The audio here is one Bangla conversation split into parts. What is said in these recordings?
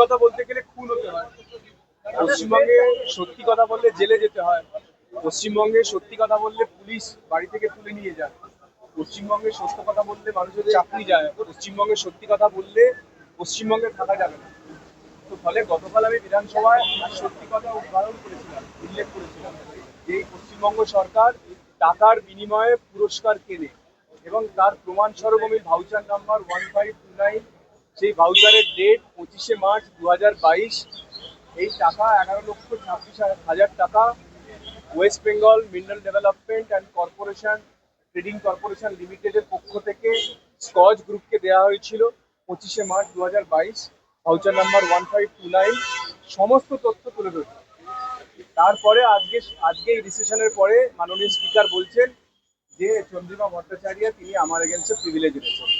কথা বলতে গেলে খুন হতে হয়। পশ্চিমবঙ্গে সত্যি কথা বললে জেলে যেতে হয়। পশ্চিমবঙ্গে সত্যি কথা বললে পুলিশ বাড়ি থেকে তুলে নিয়ে যায়। পশ্চিমবঙ্গে সত্য কথা বললে মানুষের চাকরি যায়। পশ্চিমবঙ্গে সত্যি কথা বললে পশ্চিমবঙ্গে থাকা যাবে না। তো ফলে গতকাল আমি বিধানসভায় সত্যি কথা উদ্ঘাটন করেছিলাম, উল্লেখ করেছিলাম। যে পশ্চিমবঙ্গ সরকার টাকার বিনিময়ে পুরস্কার কেনে এবং তার প্রমাণস্বরূপ আমি voucher number one five two nine সেই ভাউচারের ডেট পঁচিশে মার্চ দু হাজার বাইশ, এই টাকা এগারো লক্ষ ছাব্বিশ হাজার টাকা West Bengal Mineral Development and Corporation Trading Corporation লিমিটেডের পক্ষ থেকে স্কচ গ্রুপকে দেওয়া হয়েছিল পঁচিশে মার্চ দু হাজার বাইশ। Voucher number one five two nine সমস্ত তথ্য তুলে ধরছে। তারপরে আজকে আজকে এই ডিসিশনের পরে মাননীয় স্পিকার বলছেন যে চন্দ্রিমা ভট্টাচার্য তিনি আমার এগেনস্টে প্রিভিলেজ এনেছেন।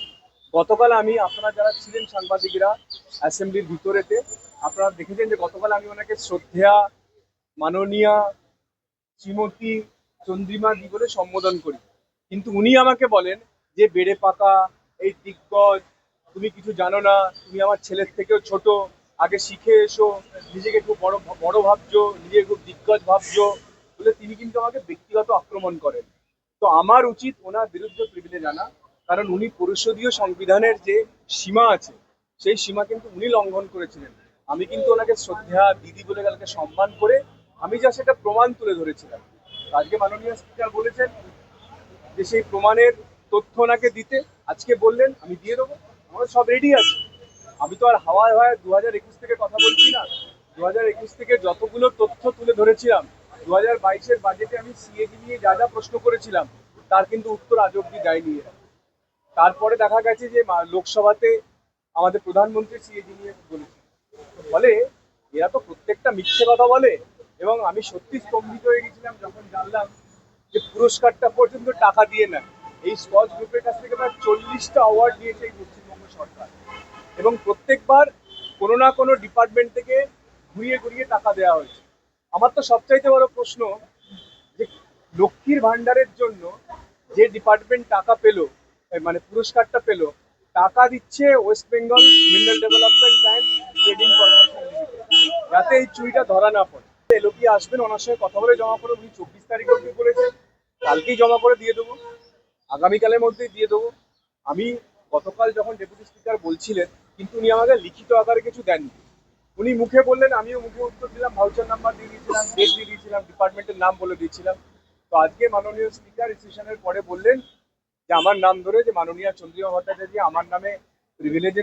গতকাল আমি, আপনারা যারা ছিলেন সাংবাদিকরা অ্যাসেম্বলির ভিতরেতে, আপনারা দেখেছেন যে গতকাল আমি ওনাকে শ্রদ্ধেয়া, মাননীয়া শ্রীমতী চন্দ্রিমা দি বলে সম্বোধন করি। কিন্তু উনি আমাকে বলেন যে, বেড়ে পাতা, এই দিগ্গজ, তুমি কিছু জানো না, তুমি আমার ছেলের থেকেও ছোট, আগে শিখে এসো, নিজেকে খুব বড় বড় ভাবছ, নিজেকে খুব দিগ্গজ ভাবছ। বলে তিনি কিন্তু আমাকে ব্যক্তিগত আক্রমণ করেন। তো আমার উচিত ওনার বিরুদ্ধে প্রিভিলেজ আনা। কারণ উনি পরিষদীয় সংবিধানের যে সীমা আছে, সেই সীমা কিন্তু উনি লঙ্ঘন করেছিলেন। আমি কিন্তু ওনাকে শ্রদ্ধা, দিদি বলে কালকে সম্মান করে আমি যা সেটা প্রমাণ তুলে ধরেছিলাম। আজকে মাননীয় স্পিকার বলেছেন যে সেই প্রমাণের তথ্য ওনাকে দিতে, আজকে বললেন, আমি দিয়ে দেবো। আমার সব রেডি আছে। আমি তো আর হাওয়ায় হাওয়ায় দু হাজার একুশ থেকে কথা বলছি না। দু হাজার একুশ থেকে যতগুলো তথ্য তুলে ধরেছিলাম দু হাজার বাইশের বাজেটে আমি সিএজি নিয়ে যা যা প্রশ্ন করেছিলাম, তার কিন্তু উত্তর আজ অব্দি দেয়নি। তারপরে দেখা গেছে যে লোকসভাতে আমাদের প্রধানমন্ত্রী সিএজি নিয়ে বলেছে ফলে এরা তো প্রত্যেকটা মিথ্যে কথা বলে এবং আমি সত্যি স্তম্ভিত হয়ে গেছিলাম যখন জানলাম যে পুরস্কারটা পর্যন্ত টাকা দিয়ে না এই স্কচ গ্রুপের কাছ থেকে প্রায় চল্লিশটা অ্যাওয়ার্ড দিয়েছে এই পশ্চিমবঙ্গ সরকার। এবং প্রত্যেকবার কোনো না কোনো ডিপার্টমেন্ট থেকে ঘুরিয়ে ঘুরিয়ে টাকা দেওয়া হয়েছে। আমার তো সবচাইতে বড় প্রশ্ন যে লক্ষ্মীর ভাণ্ডারের জন্য যে ডিপার্টমেন্ট টাকা পেল মানে পুরস্কারটা পেল। টাকা দিচ্ছে West Bengal Mineral Development and Trading Corporation যাতে এই চুরিটা ধরা না পড়ে। এলোপি আসবেন, ওনার সঙ্গে কথা বলে জমা করে উনি চব্বিশ তারিখ অবধি বলেছেন। কালকেই জমা করে দিয়ে দেবো। আগামীকালের মধ্যেই দিয়ে দেবো। আমি গতকাল যখন ডেপুটি স্পিকার বলছিলেন, কিন্তু উনি আমাকে লিখিত আকারে কিছু দেননি। উনি মুখে বললেন, আমিও মুখে উত্তর দিলাম ভাউচার নাম্বার দিয়ে দিয়েছিলাম ডেট দিয়ে দিয়েছিলাম ডিপার্টমেন্টের নাম বলে দিয়েছিলাম। তো আজকে মাননীয় স্পিকার সেশনের পরে বললেন আমার নাম ধরে যে মাননীয় চন্দ্রিমা ভট্টাচার্য আমার নামে প্রিভিলেজ